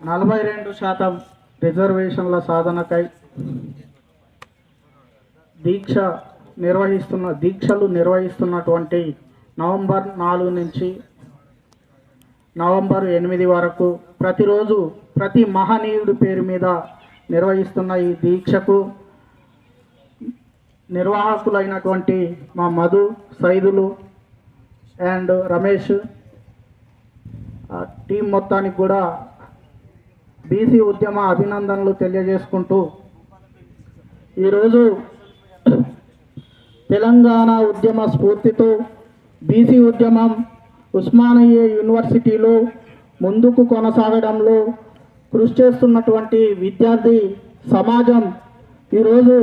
నలభై రెండు శాతం రిజర్వేషన్ల సాధనకై దీక్ష నిర్వహిస్తున్న దీక్షలు నిర్వహిస్తున్నటువంటి నవంబర్ నాలుగు నుంచి నవంబర్ ఎనిమిది వరకు ప్రతిరోజు ప్రతి మహనీయుడి పేరు మీద నిర్వహిస్తున్న ఈ దీక్షకు నిర్వాహకులైనటువంటి మా మధు సైదులు అండ్ రమేష్ టీం మొత్తానికి కూడా బీసీ ఉద్యమ అభినందనలు తెలియజేసుకుంటూ ఈరోజు తెలంగాణ ఉద్యమ స్ఫూర్తితో బీసీ ఉద్యమం ఉస్మానియా యూనివర్సిటీలో ముందుకు కొనసాగడంలో కృషి చేస్తున్నటువంటి విద్యార్థి సమాజం. ఈరోజు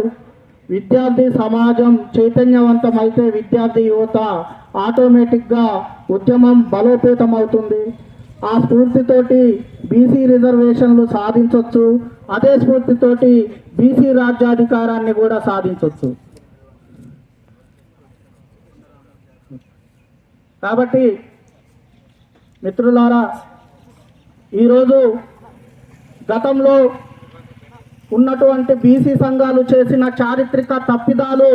విద్యార్థి సమాజం చైతన్యవంతమైతే విద్యార్థి యువత ఆటోమేటిక్గా ఉద్యమం బలోపేతం అవుతుంది ఆ స్ఫూర్తితోటి బీసీ రిజర్వేషన్లు సాధించవచ్చు అదే స్ఫూర్తితోటి బీసీ రాజ్యాధికారాన్ని కూడా సాధించవచ్చు కాబట్టి మిత్రులారా ఈరోజు గతంలో ఉన్నటువంటి బీసీ సంఘాలు చేసిన చారిత్రక తప్పిదాలు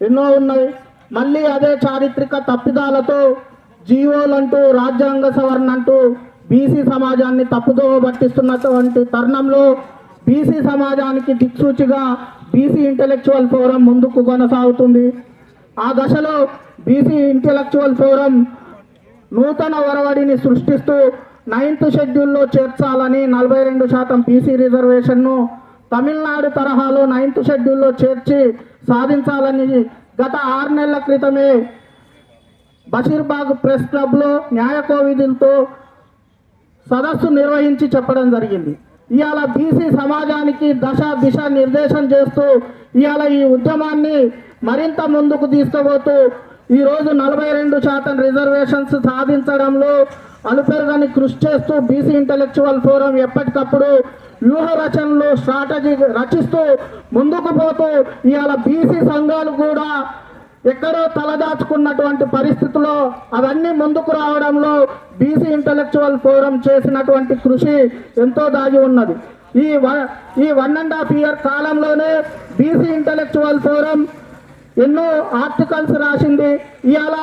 ఎన్నో ఉన్నాయి. మళ్ళీ అదే చారిత్రక తప్పిదాలతో జీవోలంటూ రాజ్యాంగ సవరణ అంటూ బీసీ సమాజాన్ని తప్పుదో పట్టిస్తున్నటువంటి తరుణంలో బీసీ సమాజానికి దిక్సూచిగా బీసీ ఇంటలెక్చువల్ ఫోరం ముందుకు కొనసాగుతుంది. ఆ దశలో బీసీ ఇంటలెక్చువల్ ఫోరం నూతన ఒరవడిని సృష్టిస్తూ నైన్త్ షెడ్యూల్లో చేర్చాలని నలభై రెండు శాతం బీసీ రిజర్వేషన్ను తమిళనాడు తరహాలో నైన్త్ షెడ్యూల్లో చేర్చి సాధించాలని గత ఆరు నెలల క్రితమే బషీర్బాగ్ ప్రెస్ క్లబ్లో న్యాయ కోవిధులతో సదస్సు నిర్వహించి చెప్పడం జరిగింది. ఇవాళ బీసీ సమాజానికి దశ దిశ నిర్దేశం చేస్తూ ఇవాళ ఈ ఉద్యమాన్ని మరింత ముందుకు తీసుకుపోతూ ఈరోజు నలభై రెండు శాతం రిజర్వేషన్స్ సాధించడంలో అనుపెరుగని కృషి చేస్తూ బీసీ ఇంటలెక్చువల్ ఫోరం ఎప్పటికప్పుడు వ్యూహ రచనలు స్ట్రాటజీ రచిస్తూ ముందుకు పోతూ ఇవాళ బీసీ సంఘాలు కూడా ఎక్కడో తలదాచుకున్నటువంటి పరిస్థితుల్లో అవన్నీ ముందుకు రావడంలో బీసీ ఇంటలెక్చువల్ ఫోరం చేసినటువంటి కృషి ఎంతో దాగి ఉన్నది. ఈ వన్ ఈ వన్ అండ్ హాఫ్ ఇయర్ కాలంలోనే బీసీ ఇంటలెక్చువల్ ఫోరం ఎన్నో ఆర్టికల్స్ రాసింది. ఇవాళ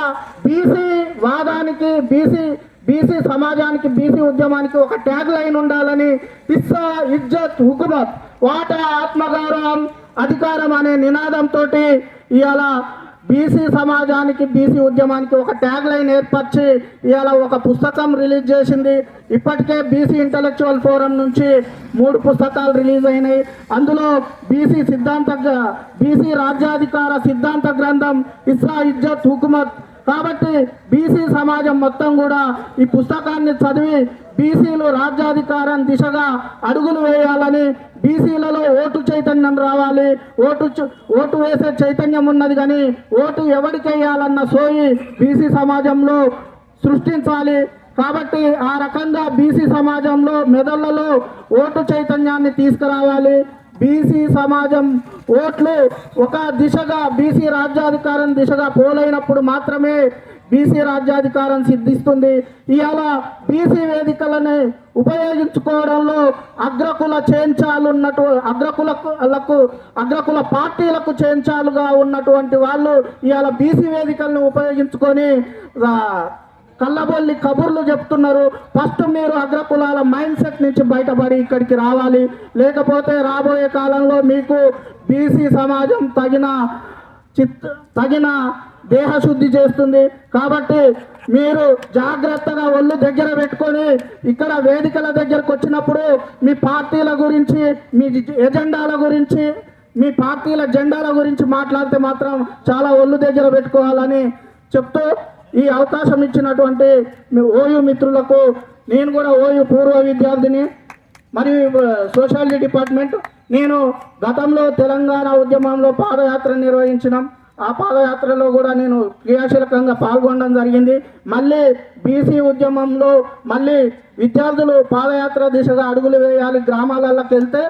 బీసీ వాదానికి బీసీ బీసీ సమాజానికి బీసీ ఉద్యమానికి ఒక ట్యాగ్ లైన్ ఉండాలని ఇస్సా ఇజ్జత్ హుకుమత్ వాటా ఆత్మగౌరవం అధికారం అనే నినాదంతో ఇవాళ బీసీ సమాజానికి బీసీ ఉద్యమానికి ఒక ట్యాగ్ లైన్ ఏర్పరిచి ఇవాళ ఒక పుస్తకం రిలీజ్ చేసింది. ఇప్పటికే బీసీ ఇంటలెక్చువల్ ఫోరం నుంచి మూడు పుస్తకాలు రిలీజ్ అయినాయి. అందులో బీసీ సిద్ధాంత బీసీ రాజ్యాధికార సిద్ధాంత గ్రంథం ఇస్రా ఇజ్జత్ హుకుమత్ కాబట్టి బీసీ సమాజం మొత్తం కూడా ఈ పుస్తకాన్ని చదివి బీసీలు రాజ్యాధికారం దిశగా అడుగులు వేయాలని బీసీలలో ఓటు చైతన్యం రావాలి. ఓటు ఓటు వేసే చైతన్యం ఉన్నది కానీ ఓటు ఎవరికేయాలన్న సోయి బీసీ సమాజంలో సృష్టించాలి. కాబట్టి ఆ రకంగా బీసీ సమాజంలో మెదళ్ళలో ఓటు చైతన్యాన్ని తీసుకురావాలి. బీసీ సమాజం ఓట్లు ఒక దిశగా బీసీ రాజ్యాధికారం దిశగా పోలైనప్పుడు మాత్రమే బీసీ రాజ్యాధికారం సిద్ధిస్తుంది. ఇవాళ బీసీ వేదికలని ఉపయోగించుకోవడంలో అగ్రకుల చేంచాలు ఉన్నట్టు అగ్రకులకు అగ్రకుల పార్టీలకు చేంచాలుగా ఉన్నటువంటి వాళ్ళు ఇవాళ బీసీ వేదికలను ఉపయోగించుకొని కళ్ళబొల్లి కబుర్లు చెప్తున్నారు. ఫస్ట్ మీరు అగ్రకులాల మైండ్ సెట్ నుంచి బయటపడి ఇక్కడికి రావాలి. లేకపోతే రాబోయే కాలంలో మీకు బీసీ సమాజం తగిన చిత్ తగిన దేహశుద్ధి చేస్తుంది. కాబట్టి మీరు జాగ్రత్తగా ఒళ్ళు దగ్గర పెట్టుకొని ఇక్కడ వేదికల దగ్గరకు వచ్చినప్పుడు మీ పార్టీల గురించి మీ ఎజెండాల గురించి మీ పార్టీల జెండాల గురించి మాట్లాడితే మాత్రం చాలా ఒళ్ళు దగ్గర పెట్టుకోవాలని చెప్తూ ఈ అవకాశం ఇచ్చినటువంటి మీ ఓయూ మిత్రులకు నేను కూడా ఓయూ పూర్వ విద్యార్థిని మరియు సోషాలజీ డిపార్ట్మెంట్ నేను గతంలో తెలంగాణ ఉద్యమంలో పాదయాత్ర నిర్వహించినాం. ఆ పాదయాత్రలో కూడా నేను క్రియాశీలకంగా పాల్గొనడం జరిగింది. మళ్ళీ బీసీ ఉద్యమంలో మళ్ళీ విద్యార్థులు పాదయాత్ర దిశగా అడుగులు వేయాలి గ్రామాలలోకి వెళ్తే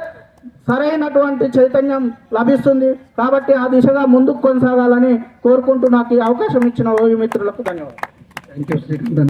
సరైనటువంటి చైతన్యం లభిస్తుంది కాబట్టి ఆ దిశగా ముందుకు కొనసాగాలని కోరుకుంటూ నాకు ఈ అవకాశం ఇచ్చిన ఓయు మిత్రులకు ధన్యవాదాలు. Thank you